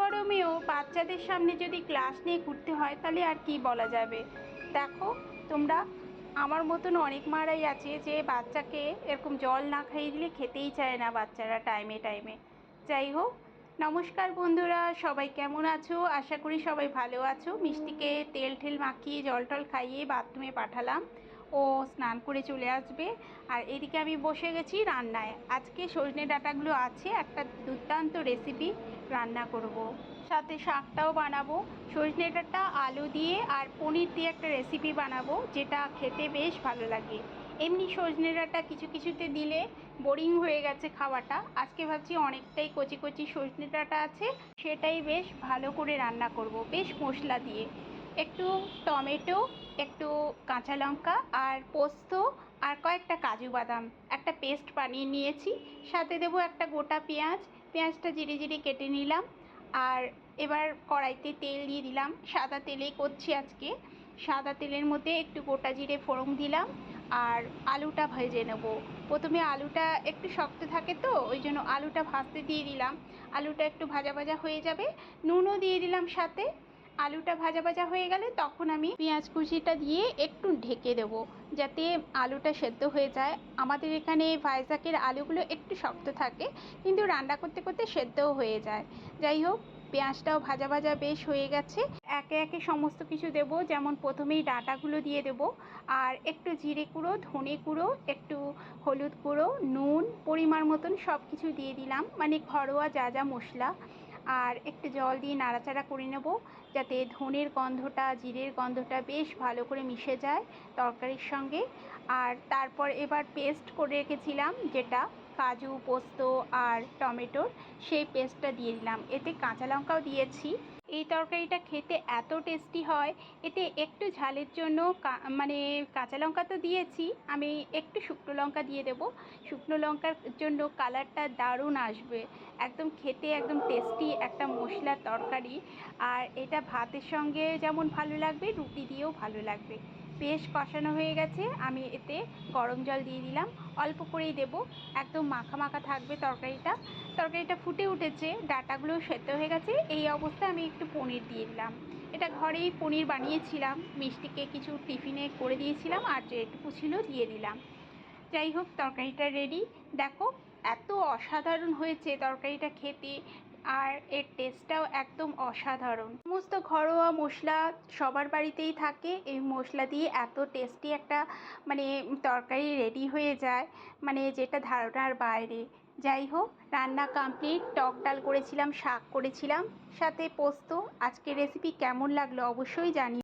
গরমেও বাচ্চাদের সামনে যদি ক্লাস নিয়ে ঘুরতে হয়, তাহলে আর কি বলা যাবে? দেখো, তোমরা আমার মতন অনেক মারাই আছে যে বাচ্চাকে এরকম জল না খাইয়ে দিলে খেতেই চায় না বাচ্চারা টাইমে টাইমে যাই হোক, নমস্কার বন্ধুরা, সবাই কেমন আছো? আশা করি সবাই ভালো আছো। মিষ্টিকে তেল ঠেল মাখিয়ে জল টল খাইয়ে বাথরুমে পাঠালাম। ও স্নান করে চলে আসবে। আর এদিকে আমি বসে গেছি রান্নায়। আজকে সজনে ডাঁটাগুলো আছে, একটা দুর্দান্ত রেসিপি রান্না করব। সাথে শাকটাও বানাবো। সজনে ডাঁটা, আলু দিয়ে আর পনির দিয়ে একটা রেসিপি বানাবো, যেটা খেতে বেশ ভালো লাগে। এমনি সজনে ডাটা কিছু কিছুতে দিলে বোরিং হয়ে গেছে খাওয়াটা। আজকে ভাবছি অনেকটাই কচি কচি সজনে ডাঁটা আছে, সেটাই বেশ ভালো করে রান্না করব, বেশ মশলা দিয়ে। একটু টমেটো, একটু কাঁচা লঙ্কা আর পোস্ত আর কয়েকটা কাজু বাদাম। একটা পেস্ট বানিয়ে নিয়েছি, সাথে দেবো একটা গোটা পেঁয়াজ। পেঁয়াজটা জিরে জিরে কেটে নিলাম আর এবার কড়াইতে তেল দিয়ে দিলাম। সাদা তেলেই করছি আজকে। সাদা তেলের মধ্যে একটু গোটা জিরে ফোড়ন দিলাম আর আলুটা ভেজে নেব। প্রথমে আলুটা একটু শক্ত থাকে তো, ওই জন্য আলুটা ভাজতে দিয়ে দিলাম। আলুটা একটু ভাজা ভাজা হয়ে যাবে। নুনও দিয়ে দিলাম সাথে। আলুটা ভাজা ভাজা হয়ে গেলে তখন আমি পেঁয়াজ কুচিটা দিয়ে একটু ঢেকে দেবো, যাতে আলুটা সেদ্ধ হয়ে যায়। আমাদের এখানে ভাইজাকের আলুগুলো একটু শক্ত থাকে, কিন্তু রান্না করতে করতে সেদ্ধও হয়ে যায়। যাই হোক, পেঁয়াজটাও ভাজা ভাজা বেশ হয়ে গেছে। একে একে সমস্ত কিছু দেব, যেমন প্রথমেই ডাঁটাগুলো দিয়ে দেব, আর একটু জিরে গুঁড়ো, ধনে গুঁড়ো, একটু হলুদ গুঁড়ো, নুন, পরিমাণ মতন সব কিছু দিয়ে দিলাম। মানে ঘরোয়া যা যা মশলা। আর একটু জল দিয়ে নাড়াচাড়া করে নেব যাতে ধনের গন্ধটা, জিরের গন্ধটা বেশ ভালো করে মিশে যায় তরকারির সঙ্গে। আর তারপর এবার পেস্ট করে রেখেছিলাম যেটা কাজু, পোস্ত আর টমেটোর। সেই পেস্টটা দিয়ে দিলাম। এতে কাঁচা লঙ্কাও দিয়েছি। এই তরকারিটা খেতে এত টেস্টি হয়। এতে একটু ঝালের জন্য মানে কাঁচা লঙ্কা তো দিয়েছি। আমি একটু শুকনো লঙ্কা দিয়ে দেবো। শুকনো লঙ্কার জন্য কালারটা দারুণ আসবে। একদম খেতে একদম টেস্টি একটা মশলার তরকারি। আর এটা ভাতের সঙ্গে যেমন ভালো লাগবে, রুটি দিয়েও ভালো লাগবে। বেশ কষানো হয়ে গেছে। আমি এতে গরম জল দিয়ে দিলাম। অল্প করেই দেবো। একদম মাখা মাখা থাকবে তরকারিটা। তরকারিটা ফুটে উঠেছে। ডাটাগুলো সেদ্ধ হয়ে গেছে। এই অবস্থায় আমি একটু পনির দিয়ে দিলাম। এটা ঘরেই পনির বানিয়েছিলাম। মিষ্টিকে কিছু টিফিনে করে দিয়েছিলাম। আর যেটুকু ছিল দিয়ে দিলাম। যাই হোক, তরকারিটা রেডি দেখো, এত অসাধারণ হয়েছে তরকারিটা খেতে আর এর টেস্টটাও একদম অসাধারণ। সমস্ত ঘরোয়া মশলা সবার বাড়িতেই থাকে। এই মশলা দিয়ে এত টেস্টি একটা মানে তরকারি রেডি হয়ে যায় মানে যেটা ধারণার বাইরে। যাই হোক, রান্না কমপ্লিট টক ডাল করেছিলাম, শাক করেছিলাম, সাথে পোস্ত। আজকের রেসিপি কেমন লাগল অবশ্যই জানি